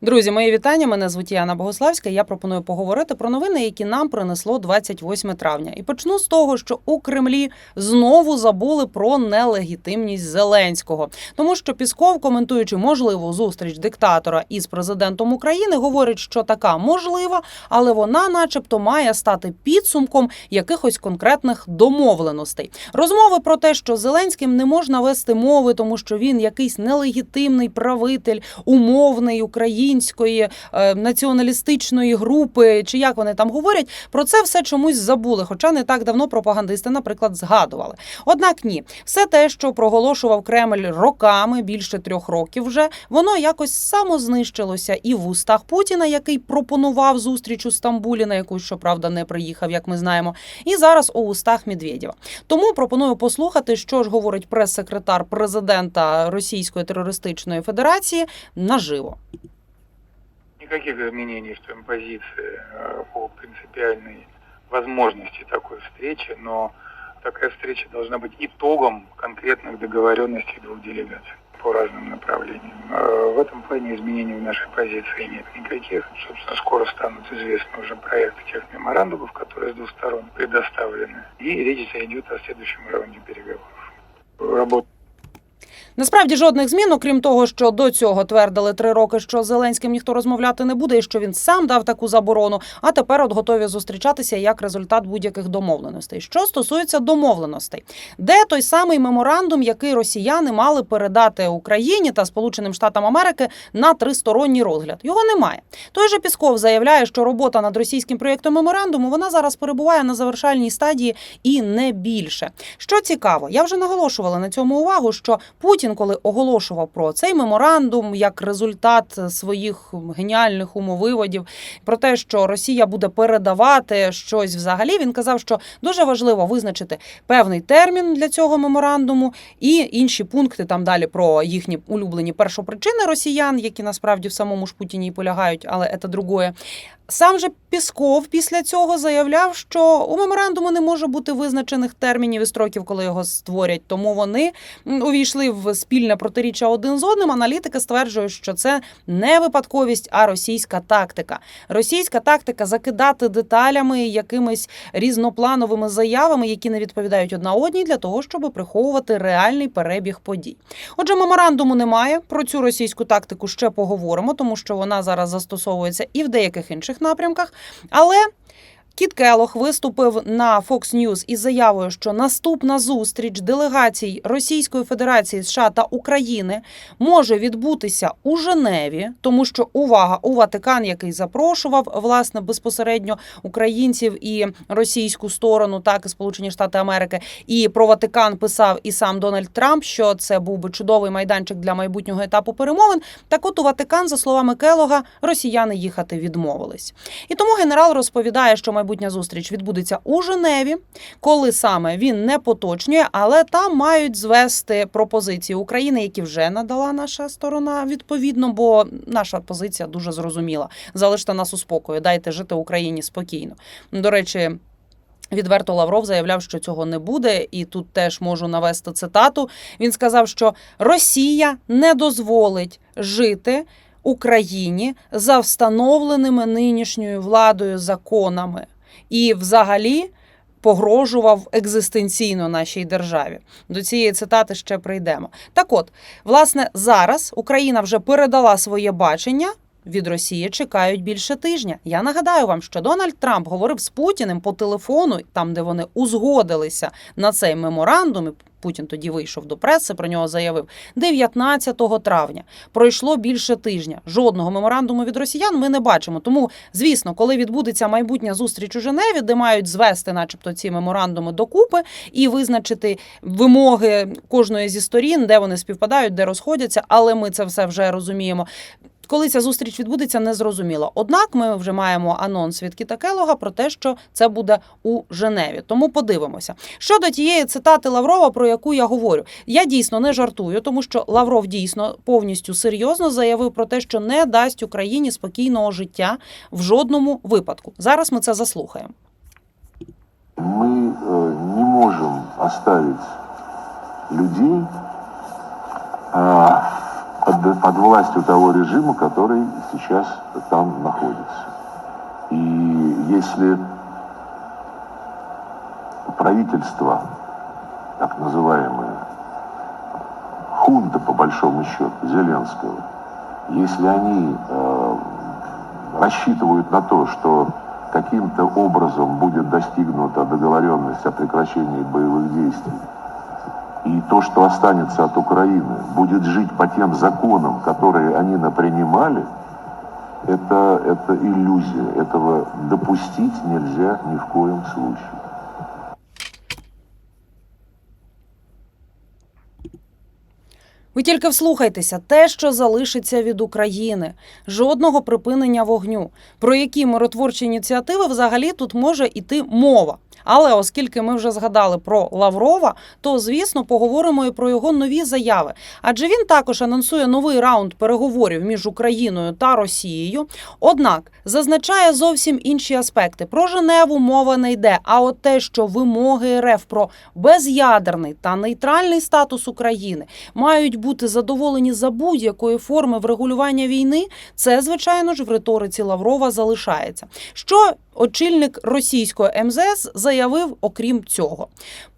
Друзі, мої вітання. Мене звуть Яна Богославська. Я пропоную поговорити про новини, які нам принесло 28 травня. І почну з того, що у Кремлі знову забули про нелегітимність Зеленського, тому що Пісков, коментуючи можливу зустріч диктатора із президентом України, говорить, що така можлива, але вона, начебто, має стати підсумком якихось конкретних домовленостей. Розмови про те, що Зеленським не можна вести мови, тому що він якийсь нелегітимний правитель, умовний української е, націоналістичної групи, чи як вони там говорять, про це все чомусь забули. Хоча не так давно пропагандисти, наприклад, згадували. Однак ні, все те, що проголошував Кремль роками, більше трьох років вже, воно якось самознищилося і в устах Путіна, який пропонував зустріч у Стамбулі, на яку щоправда не приїхав, як ми знаємо, і зараз у устах Медведєва. Тому пропоную послухати, що ж говорить прес-секретар президента Російської терористичної федерації наживо. Никаких изменений в своем позиции э, по принципиальной возможности такой встречи, но такая встреча должна быть итогом конкретных договоренностей двух делегаций по разным направлениям. Э, В этом плане изменений в нашей позиции нет никаких. Собственно, скоро станут известны уже проекты тех меморандумов, которые с двух сторон предоставлены. И речь зайдет о следующем раунде переговоров. Работа Насправді жодних змін, окрім того, що до цього твердили три роки, що з Зеленським ніхто розмовляти не буде, і що він сам дав таку заборону. А тепер от готові зустрічатися як результат будь-яких домовленостей. Що стосується домовленостей, де той самий меморандум, який росіяни мали передати Україні та Сполученим Штатам Америки на тристоронній розгляд, його немає. Той же Пісков заявляє, що робота над російським проєктом меморандуму вона зараз перебуває на завершальній стадії і не більше. Що цікаво, я вже наголошувала на цьому увагу, що Путін, коли оголошував про цей меморандум як результат своїх геніальних умовиводів, про те, що Росія буде передавати щось взагалі, він казав, що дуже важливо визначити певний термін для цього меморандуму і інші пункти там далі про їхні улюблені першопричини росіян, які насправді в самому ж Путіні і полягають, але це другое. Сам же Пісков після цього заявляв, що у меморандуму не може бути визначених термінів і строків, коли його створять. Тому вони увійшли в спільне протиріччя один з одним. Аналітики стверджують, що це не випадковість, а російська тактика. Російська тактика закидати деталями, якимись різноплановими заявами, які не відповідають одна одній, для того, щоб приховувати реальний перебіг подій. Отже, меморандуму немає. Про цю російську тактику ще поговоримо, тому що вона зараз застосовується і в деяких інших напрямках. Але Кіт Келох виступив на Fox News із заявою, що наступна зустріч делегацій Російської Федерації США та України може відбутися у Женеві, тому що увага у Ватикан, який запрошував власне безпосередньо українців і російську сторону, так і Сполучені Штати Америки. І про Ватикан писав і сам Дональд Трамп, що це був би чудовий майданчик для майбутнього етапу перемовин. Так, от у Ватикан, за словами Келога, росіяни їхати відмовились. І тому генерал розповідає, що майбутня зустріч відбудеться у Женеві, коли саме він не поточнює, але там мають звести пропозиції України, які вже надала наша сторона відповідно, бо наша позиція дуже зрозуміла. Залиште нас у спокої, дайте жити Україні спокійно. До речі. Відверто Лавров заявляв, що цього не буде, і тут теж можу навести цитату. Він сказав, що Росія не дозволить жити Україні за встановленими нинішньою владою законами, і взагалі погрожував екзистенційно нашій державі. До цієї цитати ще прийдемо. Так, от, власне, зараз Україна вже передала своє бачення. Від Росії чекають більше тижня. Я нагадаю вам, що Дональд Трамп говорив з Путіним по телефону, там де вони узгодилися на цей меморандум. Путін тоді вийшов до преси, про нього заявив 19 травня. Пройшло більше тижня. Жодного меморандуму від росіян ми не бачимо. Тому, звісно, коли відбудеться майбутня зустріч у Женеві, де мають звести, начебто, ці меморандуми докупи і визначити вимоги кожної зі сторін, де вони співпадають, де розходяться. Але ми це все вже розуміємо. Коли ця зустріч відбудеться, не зрозуміло. Однак ми вже маємо анонс від Кіта Келога про те, що це буде у Женеві. Тому подивимося. Щодо тієї цитати Лаврова, про яку я говорю, я дійсно не жартую, тому що Лавров дійсно повністю серйозно заявив про те, що не дасть Україні спокійного життя в жодному випадку. Зараз ми це заслухаємо. мы э, не можем оставить людей а, под, под властью того режима, который сейчас там находится. И если правительство, так называемое, хунта, по большому счету, Зеленского, если они э, рассчитывают на то, что каким-то образом будет достигнута договоренность о прекращении боевых действий, и то, что останется от Украины, будет жить по тем законам, которые они напринимали, это, это иллюзия. Этого допустить нельзя ни в коем случае. Ви тільки вслухайтеся, те, що залишиться від України, жодного припинення вогню. Про які миротворчі ініціативи взагалі тут може йти мова. Але оскільки ми вже згадали про Лаврова, то звісно поговоримо і про його нові заяви. Адже він також анонсує новий раунд переговорів між Україною та Росією. Однак зазначає зовсім інші аспекти. Про Женеву мова не йде. А от те, що вимоги РФ про без'ядерний та нейтральний статус України мають бути задоволені за будь-якої форми врегулювання війни, це звичайно ж в риториці Лаврова залишається. Що очільник російської МЗС заявив, окрім цього.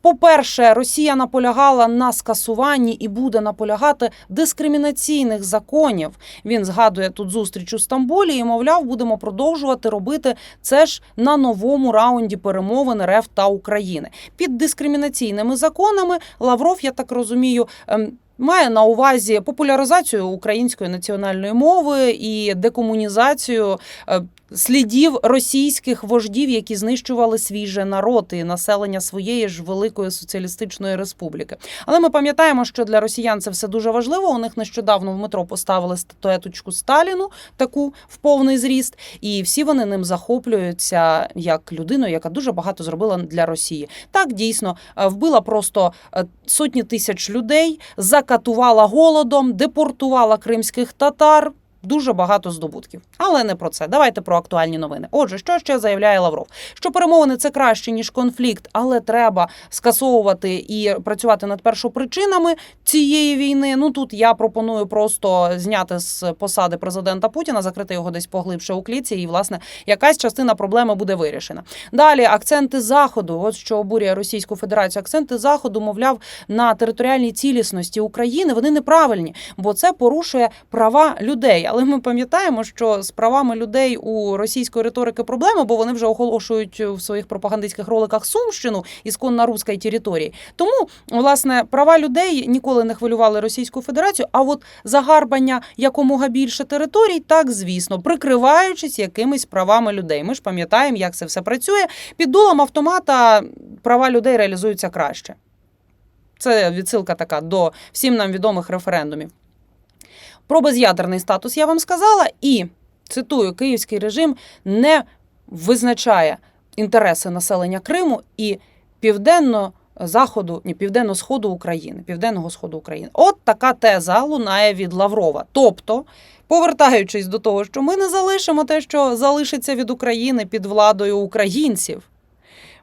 По-перше, Росія наполягала на скасуванні і буде наполягати дискримінаційних законів. Він згадує тут зустріч у Стамбулі і, мовляв, будемо продовжувати робити це ж на новому раунді перемовин РФ та України. Під дискримінаційними законами Лавров, я так розумію, ем, Має на увазі популяризацію української національної мови і декомунізацію е, слідів російських вождів, які знищували свій же народ і населення своєї ж великої соціалістичної республіки. Але ми пам'ятаємо, що для росіян це все дуже важливо. У них нещодавно в метро поставили статуеточку Сталіну, таку в повний зріст, і всі вони ним захоплюються як людиною, яка дуже багато зробила для Росії. Так дійсно е, вбила просто е, сотні тисяч людей, закатувала голодом, депортувала кримських татар. Дуже багато здобутків, але не про це. Давайте про актуальні новини. Отже, що ще заявляє Лавров? Що перемовини це краще ніж конфлікт, але треба скасовувати і працювати над першопричинами цієї війни. Ну тут я пропоную просто зняти з посади президента Путіна, закрити його десь поглибше у кліці, і власне якась частина проблеми буде вирішена. Далі акценти заходу, от що обурює Російську Федерацію. Акценти заходу, мовляв, на територіальній цілісності України вони неправильні, бо це порушує права людей. Але ми пам'ятаємо, що з правами людей у російської риторики проблема, бо вони вже оголошують в своїх пропагандистських роликах Сумщину ісконно руської території. Тому власне права людей ніколи не хвилювали Російську Федерацію. А от загарбання якомога більше територій, так звісно, прикриваючись якимись правами людей. Ми ж пам'ятаємо, як це все працює. Під дулом автомата права людей реалізуються краще. Це відсилка така до всім нам відомих референдумів. Про без'ядерний статус я вам сказала, і цитую: київський режим не визначає інтереси населення Криму і південно. Заходу, ні, південно-сходу України, південного сходу України. От така теза лунає від Лаврова. Тобто, повертаючись до того, що ми не залишимо те, що залишиться від України під владою українців.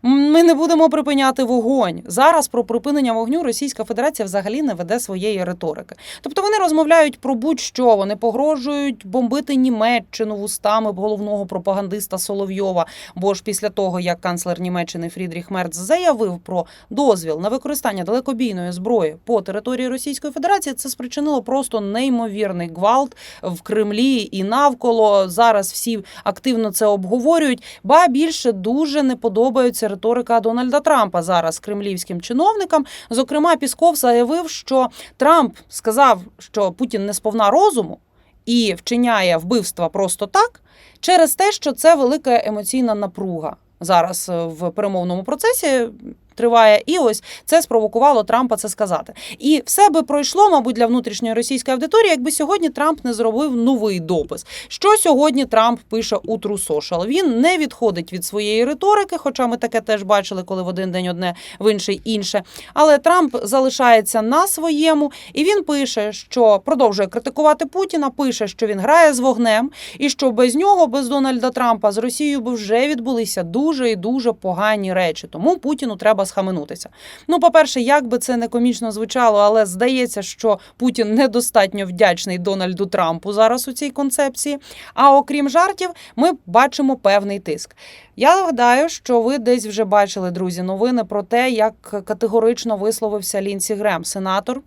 Ми не будемо припиняти вогонь. Зараз про припинення вогню Російська Федерація взагалі не веде своєї риторики. Тобто вони розмовляють про будь-що. Вони погрожують бомбити Німеччину вустами головного пропагандиста Соловйова. Бо ж після того, як канцлер Німеччини Фрідріх Мерц заявив про дозвіл на використання далекобійної зброї по території Російської Федерації, це спричинило просто неймовірний гвалт в Кремлі і навколо. Зараз всі активно це обговорюють. Ба більше дуже не подобаються риторика Дональда Трампа зараз кремлівським чиновникам. Зокрема, Пісков заявив, що Трамп сказав, що Путін не сповна розуму і вчиняє вбивства просто так, через те, що це велика емоційна напруга зараз е, в перемовному процесі. Триває, і ось це спровокувало Трампа це сказати. І все би пройшло, мабуть, для внутрішньої російської аудиторії, якби сьогодні Трамп не зробив новий допис. Що сьогодні Трамп пише у True Social? Він не відходить від своєї риторики, хоча ми таке теж бачили, коли в один день одне, в інший інше. Але Трамп залишається на своєму, і він пише, що продовжує критикувати Путіна. Пише, що він грає з вогнем, і що без нього, без Дональда Трампа, з Росією би вже відбулися дуже і дуже погані речі. Тому Путіну треба схаменутися. Ну, по-перше, як би це не комічно звучало, але здається, що Путін недостатньо вдячний Дональду Трампу зараз у цій концепції. А окрім жартів, ми бачимо певний тиск. Я гадаю, що ви десь вже бачили, друзі, новини про те, як категорично висловився Лінсі Грем, сенатор.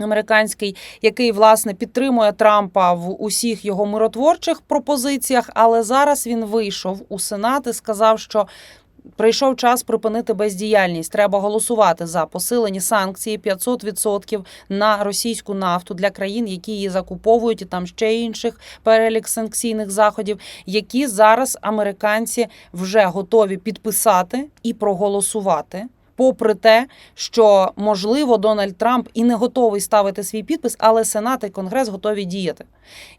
Американський, який власне підтримує Трампа в усіх його миротворчих пропозиціях, але зараз він вийшов у Сенат і сказав, що прийшов час припинити бездіяльність. Треба голосувати за посилені санкції 500% на російську нафту для країн, які її закуповують, і там ще інших перелік санкційних заходів, які зараз американці вже готові підписати і проголосувати. Попри те, що можливо Дональд Трамп і не готовий ставити свій підпис, але Сенат і Конгрес готові діяти.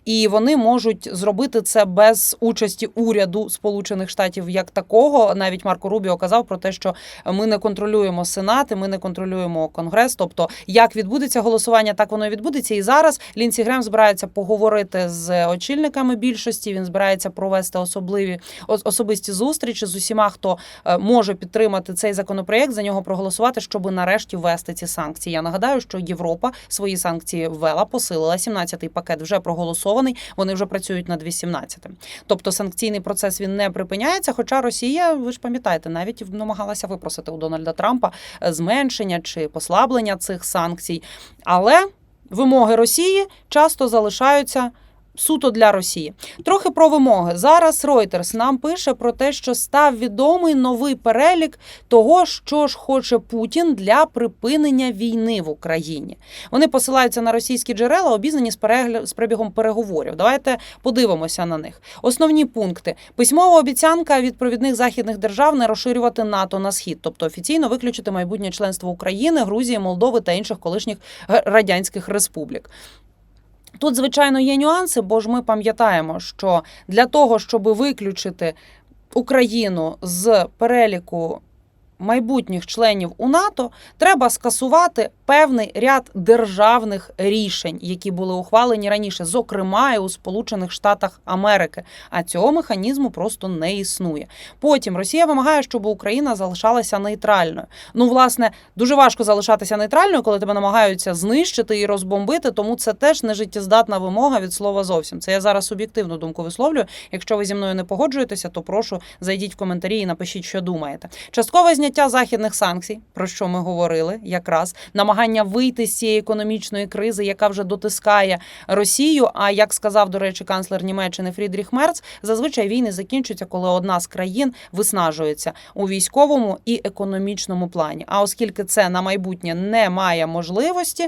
І вони можуть зробити це без участі уряду Сполучених Штатів як такого. Навіть Марко Рубіо казав про те, що ми не контролюємо Сенат, і ми не контролюємо Конгрес. Тобто, як відбудеться голосування, так воно і відбудеться. І зараз Лінсі Грем збирається поговорити з очільниками більшості. Він збирається провести особливі особисті зустрічі з усіма, хто е, може підтримати цей законопроект, за нього проголосувати, щоб нарешті ввести ці санкції. Я нагадаю, що Європа свої санкції ввела, посилила. 17-й пакет вже проголосований. Вони вже працюють над 18-м. Тобто санкційний процес він не припиняється. Хоча Росія, ви ж пам'ятаєте, навіть намагалася випросити у Дональда Трампа е, зменшення чи послаблення цих санкцій. Але вимоги Росії часто залишаються. Суто для Росії. Трохи про вимоги. Зараз Reuters нам пише про те, що став відомий новий перелік того, що ж хоче Путін для припинення війни в Україні. Вони посилаються на російські джерела, обізнані з, перегля... з перебігом переговорів. Давайте подивимося на них. Основні пункти: письмова обіцянка від провідних західних держав не розширювати НАТО на схід, тобто офіційно виключити майбутнє членство України, Грузії, Молдови та інших колишніх радянських республік. Тут, звичайно, є нюанси, бо ж ми пам'ятаємо, що для того, щоб виключити Україну з переліку майбутніх членів у НАТО, треба скасувати певний ряд державних рішень, які були ухвалені раніше, зокрема і у Сполучених Штатах Америки. А цього механізму просто не існує. Потім Росія вимагає, щоб Україна залишалася нейтральною. Ну, власне, дуже важко залишатися нейтральною, коли тебе намагаються знищити і розбомбити. Тому це теж не життєздатна вимога від слова зовсім. Це я зараз суб'єктивну думку висловлюю. Якщо ви зі мною не погоджуєтеся, то прошу зайдіть в коментарі і напишіть, що думаєте. Часткове зняття західних санкцій, про що ми говорили, якраз намагання вийти з цієї економічної кризи, яка вже дотискає Росію. А як сказав, до речі, канцлер Німеччини Фрідріх Мерц, зазвичай війни закінчуються, коли одна з країн виснажується у військовому і економічному плані. А оскільки це на майбутнє не має можливості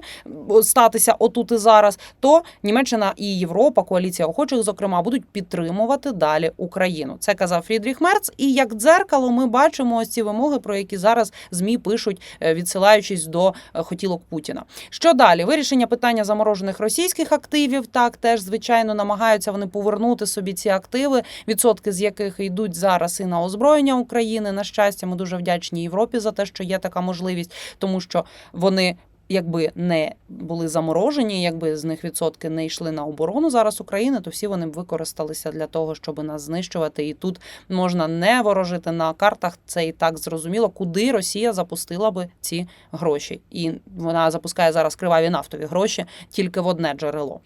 статися отут і зараз, то Німеччина і Європа, коаліція охочих, зокрема, будуть підтримувати далі Україну. Це казав Фрідріх Мерц. І як дзеркало, ми бачимо ось ці вимоги, про які зараз змі пишуть, е, відсилаючись до е, хотілок Путіна. Що далі? Вирішення питання заморожених російських активів. Так теж звичайно намагаються вони повернути собі ці активи, відсотки з яких йдуть зараз і на озброєння України. На щастя, ми дуже вдячні Європі за те, що є така можливість, тому що вони. Якби не були заморожені, якби з них відсотки не йшли на оборону зараз України, то всі вони б використалися для того, щоб нас знищувати. І тут можна не ворожити на картах. Це і так зрозуміло, куди Росія запустила би ці гроші, і вона запускає зараз криваві нафтові гроші тільки в одне джерело.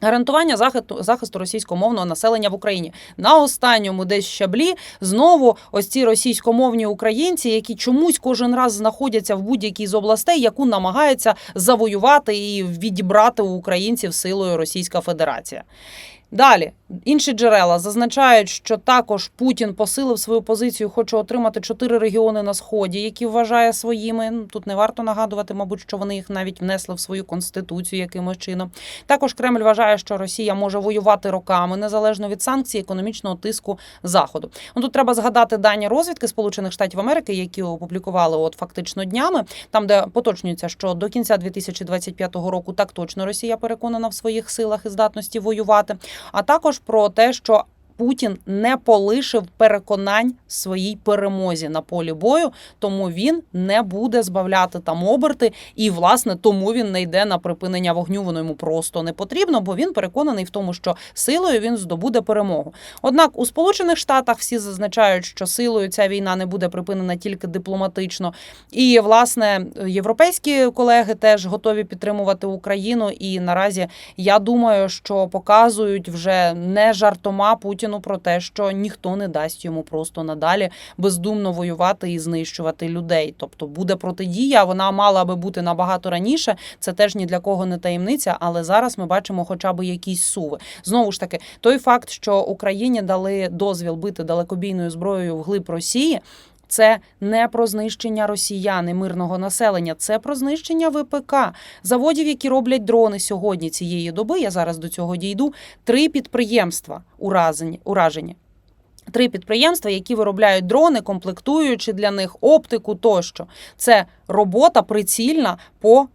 Гарантування захисту захисту російськомовного населення в Україні на останньому десь щаблі знову ось ці російськомовні українці, які чомусь кожен раз знаходяться в будь-якій з областей, яку намагається завоювати і відібрати у українців силою Російська Федерація. Далі інші джерела зазначають, що також Путін посилив свою позицію, хоче отримати чотири регіони на сході, які вважає своїми. Ну, Тут не варто нагадувати, мабуть, що вони їх навіть внесли в свою конституцію якимось чином. Також Кремль вважає, що Росія може воювати роками незалежно від санкцій, економічного тиску заходу. Ну тут треба згадати дані розвідки Сполучених Штатів Америки, які опублікували от фактично днями, там де поточнюється, що до кінця 2025 року так точно Росія переконана в своїх силах і здатності воювати а також про те, що Путін не полишив переконань своїй перемозі на полі бою, тому він не буде збавляти там оберти, і власне тому він не йде на припинення вогню. Воно йому просто не потрібно, бо він переконаний в тому, що силою він здобуде перемогу. Однак у Сполучених Штатах всі зазначають, що силою ця війна не буде припинена тільки дипломатично. І власне європейські колеги теж готові підтримувати Україну. І наразі я думаю, що показують вже не жартома Путіну про те, що ніхто не дасть йому просто надалі бездумно воювати і знищувати людей. Тобто буде протидія. Вона мала би бути набагато раніше. Це теж ні для кого не таємниця, але зараз ми бачимо хоча б якісь суви. Знову ж таки, той факт, що Україні дали дозвіл бити далекобійною зброєю вглиб Росії. Це не про знищення росіян і мирного населення, це про знищення ВПК заводів, які роблять дрони сьогодні цієї доби. Я зараз до цього дійду. Три підприємства уражені уражені. Три підприємства, які виробляють дрони, комплектуючи для них оптику тощо. Це робота прицільна по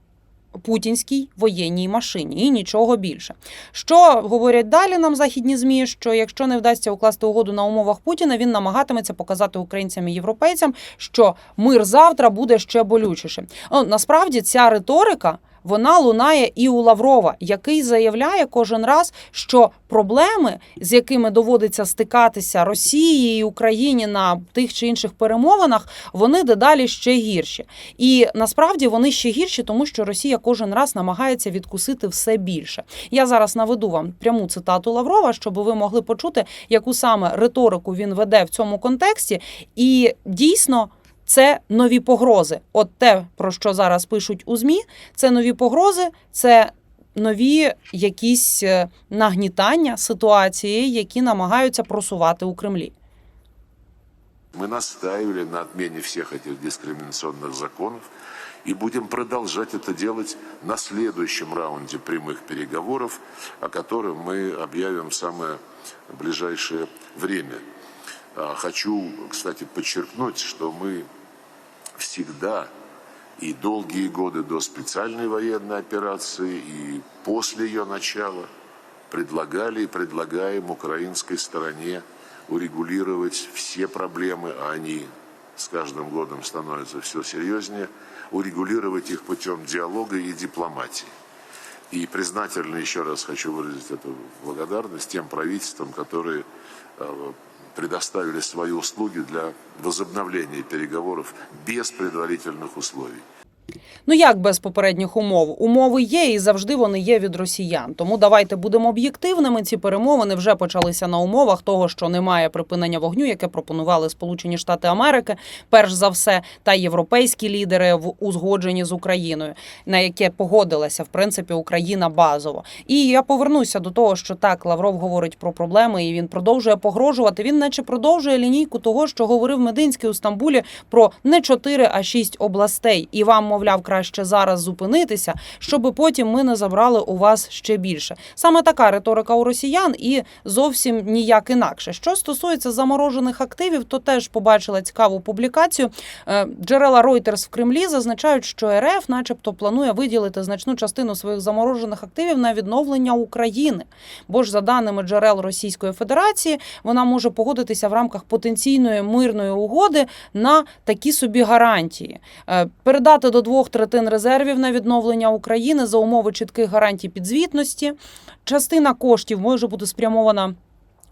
путінській воєнній машині і нічого більше. Що говорять далі нам західні змі? Що якщо не вдасться укласти угоду на умовах Путіна, він намагатиметься показати українцям і європейцям, що мир завтра буде ще болючішим. Насправді ця риторика. Вона лунає і у Лаврова, який заявляє кожен раз, що проблеми, з якими доводиться стикатися Росії і Україні на тих чи інших перемовинах, вони дедалі ще гірші. І насправді вони ще гірші, тому що Росія кожен раз намагається відкусити все більше. Я зараз наведу вам пряму цитату Лаврова, щоб ви могли почути, яку саме риторику він веде в цьому контексті, і дійсно Це нові погрози. От те, про що зараз пишуть у ЗМІ, це нові погрози, це нові якісь е, нагнітання ситуації, які намагаються просувати у Кремлі. Мы настаивали на отмене всех этих дискриминационных законов и будем продолжать это делать на следующем раунде прямых переговоров, о котором мы объявим в самое ближайшее время. А, Хочу, кстати, подчеркнуть, что мы всегда и долгие годы до специальной военной операции, и после ее начала предлагали и предлагаем украинской стороне урегулировать все проблемы, а они с каждым годом становятся все серьезнее, урегулировать их путем диалога и дипломатии. И признательно еще раз хочу выразить эту благодарность тем правительствам, которые э, предоставили свои услуги для возобновления переговоров без предварительных условий. Ну як без попередніх умов? Умови є і завжди вони є від росіян. Тому давайте будемо об'єктивними. Ці перемовини вже почалися на умовах того, що немає припинення вогню, яке пропонували Сполучені Штати Америки, перш за все, та європейські лідери в узгодженні з Україною, на яке погодилася в принципі Україна базово. І я повернуся до того, що так Лавров говорить про проблеми, і він продовжує погрожувати. Він, наче продовжує лінійку того, що говорив Мединський у Стамбулі про не 4, а 6 областей. І вам, мовляв, краще зараз зупинитися, щоб потім ми не забрали у вас ще більше. Саме така риторика у росіян і зовсім ніяк інакше. Що стосується заморожених активів, то теж побачила цікаву публікацію. Е, Джерела Reuters в Кремлі зазначають, що РФ, начебто, планує виділити значну частину своїх заморожених активів на відновлення України. Бо ж, за даними джерел Російської Федерації, вона може погодитися в рамках потенційної мирної угоди на такі собі гарантії. Е, Передати до двох третин резервів на відновлення України за умови чітких гарантій підзвітності. Частина коштів може бути спрямована.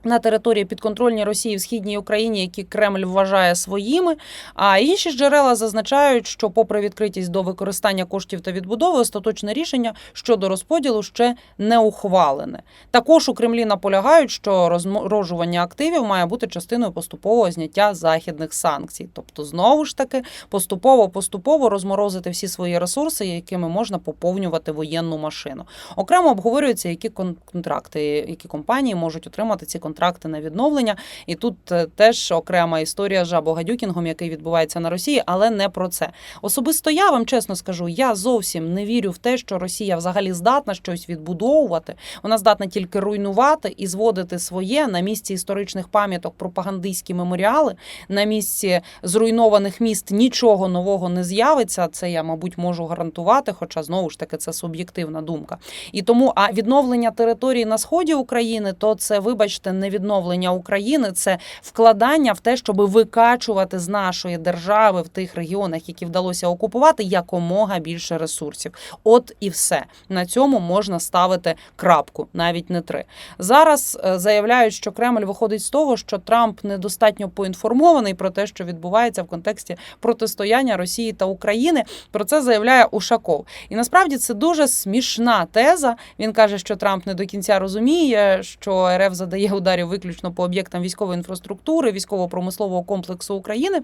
На території підконтрольній Росії в східній Україні, які Кремль вважає своїми. А інші джерела зазначають, що, попри відкритість до використання коштів та відбудови, остаточне рішення щодо розподілу ще не ухвалене. Також у Кремлі наполягають, що розморожування активів має бути частиною поступового зняття західних санкцій. Тобто, знову ж таки, поступово поступово розморозити всі свої ресурси, якими можна поповнювати воєнну машину. Окремо обговорюється, які кон- контракти, які компанії можуть отримати ці контракти на відновлення. І тут е, теж окрема історія жабогадюкінгом, який відбувається на Росії, але не про це. Особисто я вам чесно скажу, я зовсім не вірю в те, що Росія взагалі здатна щось відбудовувати. Вона здатна тільки руйнувати і зводити своє на місці історичних пам'яток, пропагандистські меморіали. На місці зруйнованих міст нічого нового не з'явиться. Це я, мабуть, можу гарантувати, хоча знову ж таки це суб'єктивна думка. І тому а відновлення території на сході України, то це, вибачте, не відновлення України, це вкладання в те, щоб викачувати з нашої держави в тих регіонах, які вдалося окупувати, якомога більше ресурсів. От і все на цьому можна ставити крапку, навіть не три. Зараз е, заявляють, що Кремль виходить з того, що Трамп недостатньо поінформований про те, що відбувається в контексті протистояння Росії та України. Про це заявляє Ушаков. І насправді це дуже смішна теза. Він каже, що Трамп не до кінця розуміє, що РФ задає ударів виключно по об'єктам військової інфраструктури, військово-промислового комплексу України.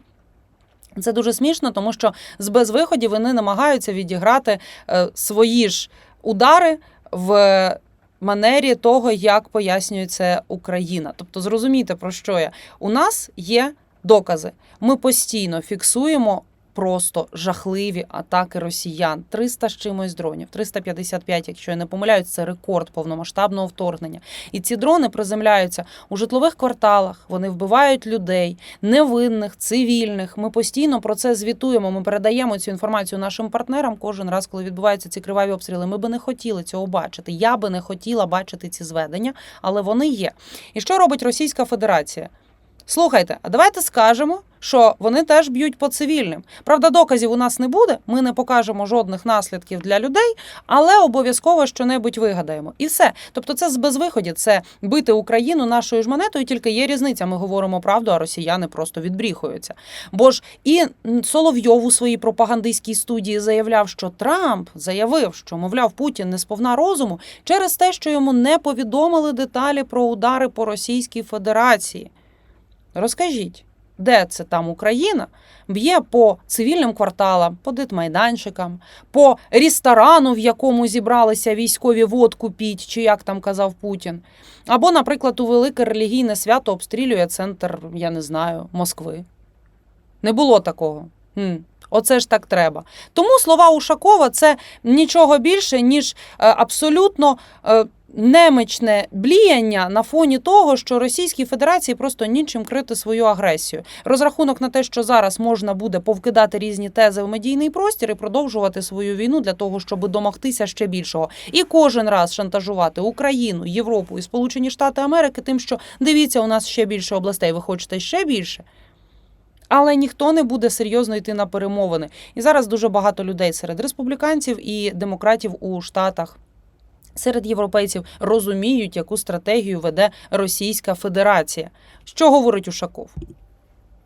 Це дуже смішно, тому що з безвиходів вони намагаються відіграти е, свої ж удари в манері того, як пояснює це Україна. Тобто, зрозумійте про що я. У нас є докази. Ми постійно фіксуємо. Просто жахливі атаки росіян. 300 з чимось дронів, 355, якщо я не помиляюсь, це рекорд повномасштабного вторгнення. І ці дрони приземляються у житлових кварталах. Вони вбивають людей, невинних, цивільних. Ми постійно про це звітуємо. Ми передаємо цю інформацію нашим партнерам кожен раз, коли відбуваються ці криваві обстріли. Ми би не хотіли цього бачити. Я би не хотіла бачити ці зведення, але вони є. І що робить Російська Федерація? Слухайте, а давайте скажемо, що вони теж б'ють по цивільним. Правда, доказів у нас не буде. Ми не покажемо жодних наслідків для людей, але обов'язково щонебудь вигадаємо. І все. Тобто, це з безвиході, це бити Україну нашою ж монетою. Тільки є різниця. Ми говоримо правду, а росіяни просто відбріхуються. Бо ж і Соловйов у своїй пропагандистській студії заявляв, що Трамп заявив, що мовляв Путін не сповна розуму через те, що йому не повідомили деталі про удари по Російській Федерації. Розкажіть, де це там Україна б'є по цивільним кварталам, по дитмайданчикам, по ресторану, в якому зібралися військові водку піть, чи як там казав Путін. Або, наприклад, у велике релігійне свято обстрілює центр, я не знаю, Москви. Не було такого. М. Оце ж так треба. Тому слова Ушакова це нічого більше, ніж е, абсолютно е, немичне бліяння на фоні того, що Російській Федерації просто нічим крити свою агресію. Розрахунок на те, що зараз можна буде повкидати різні тези в медійний простір і продовжувати свою війну для того, щоб домогтися ще більшого. І кожен раз шантажувати Україну, Європу і Сполучені Штати Америки тим, що дивіться, у нас ще більше областей. Ви хочете ще більше? Але ніхто не буде серйозно йти на перемовини. І зараз дуже багато людей серед республіканців і демократів у Штатах Серед європейців розуміють, яку стратегію веде Російська Федерація. Що говорить Ушаков?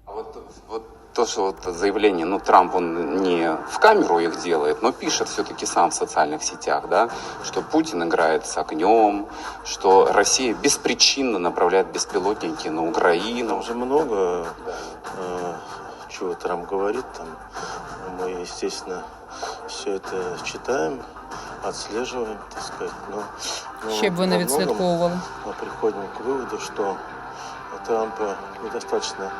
А вот, вот то, что вот заявление, ну, Трамп, он не в камеру их делает, но пишет все-таки сам в социальных сетях, да, что Путин играет с огнем, что Россия беспричинно направляет беспилотники на Украину. Там же много э, чего Трамп говорит. Там мы, естественно, все это читаем, Отслеживаем, так сказать. Но, но Ще б ви не відслідковували. приходим к выводу, что Трамп недостаточно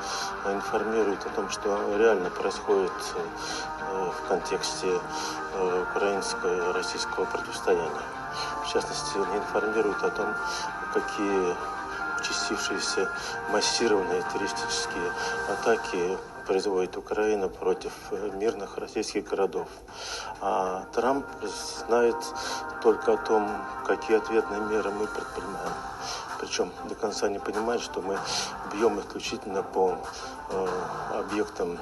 информирует о том, что реально происходит э, в контексте э, украинско-российского противостояния. В частности, не информирует о том, какие участившиеся массированные террористические атаки производит Украина против э, мирных российских городов. А Трамп знает только о том, какие ответные меры мы предпринимаем. Причем до конца не понимает, что мы бьем исключительно по э, объектам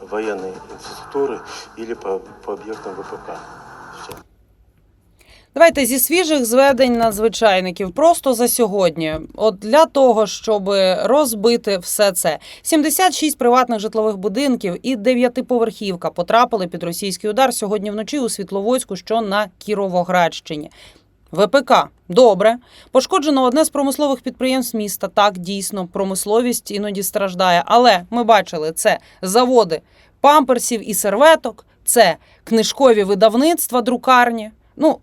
военной инфраструктуры или по, по объектам ВПК. Давайте зі свіжих зведень надзвичайників просто за сьогодні. От для того, щоб розбити все це, 76 приватних житлових будинків і дев'ятиповерхівка потрапили під російський удар сьогодні вночі у Світловодську, що на Кіровоградщині. ВПК добре. Пошкоджено одне з промислових підприємств міста. Так, дійсно, промисловість іноді страждає. Але ми бачили це заводи памперсів і серветок, це книжкові видавництва, друкарні. Ну,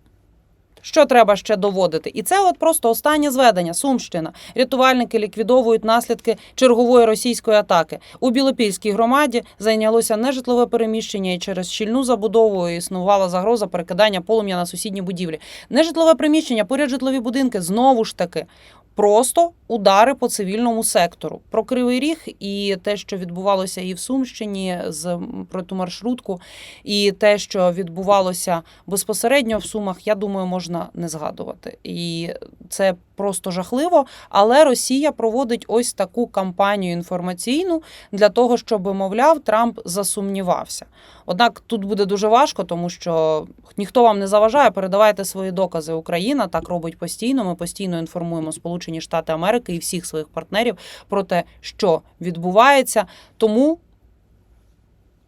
що треба ще доводити? І це от просто останнє зведення. Сумщина. Рятувальники ліквідовують наслідки чергової російської атаки. У Білопільській громаді зайнялося нежитлове переміщення і через щільну забудову існувала загроза перекидання полум'я на сусідні будівлі. Нежитлове приміщення, поряд житлові будинки знову ж таки. Просто удари по цивільному сектору. Про Кривий Ріг і те, що відбувалося і в Сумщині з про ту маршрутку, і те, що відбувалося безпосередньо в Сумах, я думаю, можна не згадувати. І це просто жахливо. Але Росія проводить ось таку кампанію інформаційну для того, щоб, мовляв, Трамп засумнівався. Однак тут буде дуже важко, тому що ніхто вам не заважає. Передавайте свої докази. Україна так робить постійно. Ми постійно інформуємо Сполучені Штати Америки і всіх своїх партнерів про те, що відбувається. Тому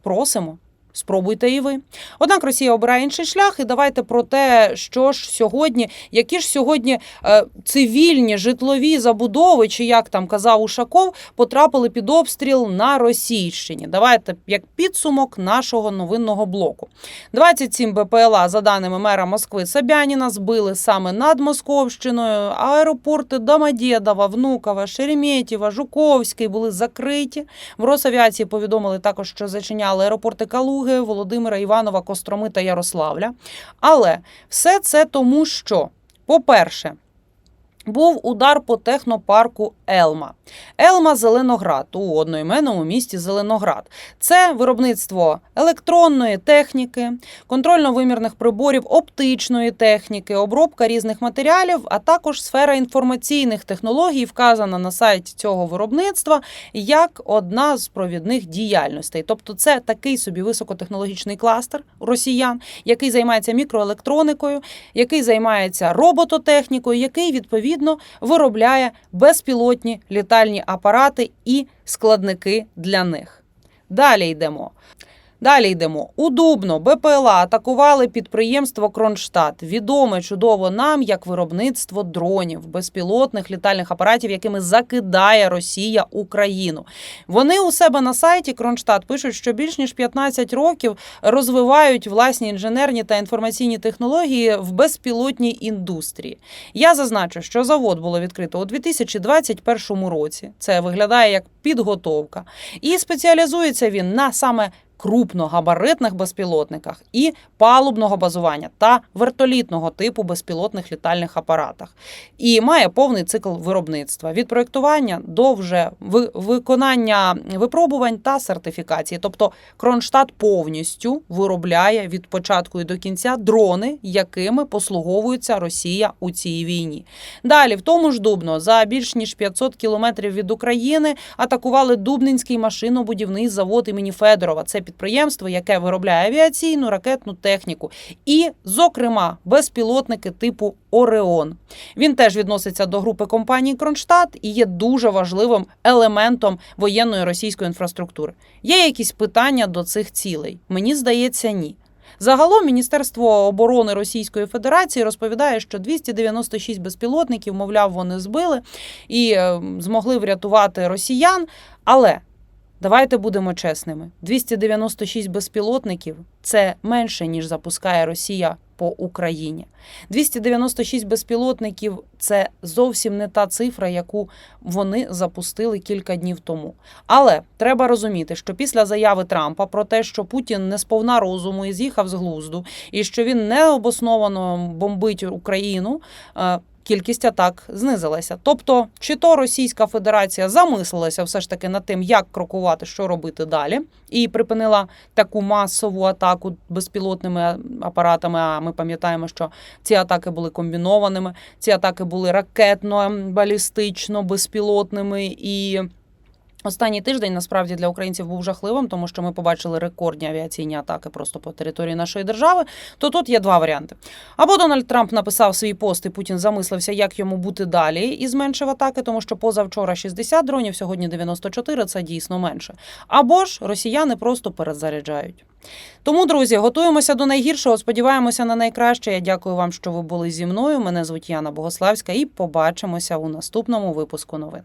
просимо. Спробуйте і ви. Однак Росія обирає інший шлях, і давайте про те, що ж сьогодні, які ж сьогодні е, цивільні житлові забудови, чи як там казав Ушаков, потрапили під обстріл на Російщині. Давайте як підсумок нашого новинного блоку. 27 БПЛА, за даними мера Москви Собяніна, збили саме над Московщиною. Аеропорти Домодєдова, Внуково, Шереметьєво, Жуковський були закриті. В Росавіації повідомили також, що зачиняли аеропорти Калуги, Володимира, Іванова, Костроми та Ярославля. Але все це тому, що, по-перше, був удар по технопарку Елма. Елма Зеленоград у одноіменному місті Зеленоград. Це виробництво електронної техніки, контрольно-вимірних приборів, оптичної техніки, обробка різних матеріалів, а також сфера інформаційних технологій вказана на сайті цього виробництва як одна з провідних діяльностей. Тобто, це такий собі високотехнологічний кластер росіян, який займається мікроелектроникою, який займається робототехнікою, який відповідно виробляє безпілотні літальні апарати і складники для них. Далі йдемо. Далі йдемо. У Дубно БПЛА атакували підприємство Кронштадт, відоме чудово нам як виробництво дронів, безпілотних літальних апаратів, якими закидає Росія Україну. Вони у себе на сайті Кронштадт пишуть, що більш ніж 15 років розвивають власні інженерні та інформаційні технології в безпілотній індустрії. Я зазначу, що завод було відкрито у 2021 році. Це виглядає як підготовка, і спеціалізується він на саме крупногабаритних безпілотниках і палубного базування та вертолітного типу безпілотних літальних апаратах, і має повний цикл виробництва від проєктування до вже виконання випробувань та сертифікації. Тобто Кронштадт повністю виробляє від початку і до кінця дрони, якими послуговується Росія у цій війні. Далі, в тому ж Дубно, за більш ніж 500 кілометрів від України атакували Дубнинський машинобудівний завод імені Федорова. Це підприємство, яке виробляє авіаційну ракетну техніку, і, зокрема, безпілотники типу Ореон. Він теж відноситься до групи компаній Кронштадт і є дуже важливим елементом воєнної російської інфраструктури. Є якісь питання до цих цілей? Мені здається, ні. Загалом Міністерство оборони Російської Федерації розповідає, що 296 безпілотників, мовляв, вони збили і е, змогли врятувати росіян. Але давайте будемо чесними: 296 безпілотників це менше ніж запускає Росія по Україні. 296 безпілотників це зовсім не та цифра, яку вони запустили кілька днів тому. Але треба розуміти, що після заяви Трампа про те, що Путін не сповна розуму і з'їхав з глузду, і що він необосновано бомбить Україну. Кількість атак знизилася. Тобто, чи то Російська Федерація замислилася все ж таки над тим, як крокувати, що робити далі, і припинила таку масову атаку безпілотними апаратами. А ми пам'ятаємо, що ці атаки були комбінованими, ці атаки були ракетно, балістично, безпілотними і. Останній тиждень насправді для українців був жахливим, тому що ми побачили рекордні авіаційні атаки просто по території нашої держави. То тут є два варіанти: або Дональд Трамп написав свій пост, і Путін замислився, як йому бути далі, і зменшив атаки, тому що позавчора 60 дронів, сьогодні 94, це дійсно менше. Або ж росіяни просто перезаряджають. Тому, друзі, готуємося до найгіршого. Сподіваємося на найкраще. Я дякую вам, що ви були зі мною. Мене звуть Яна Богославська, і побачимося у наступному випуску новин.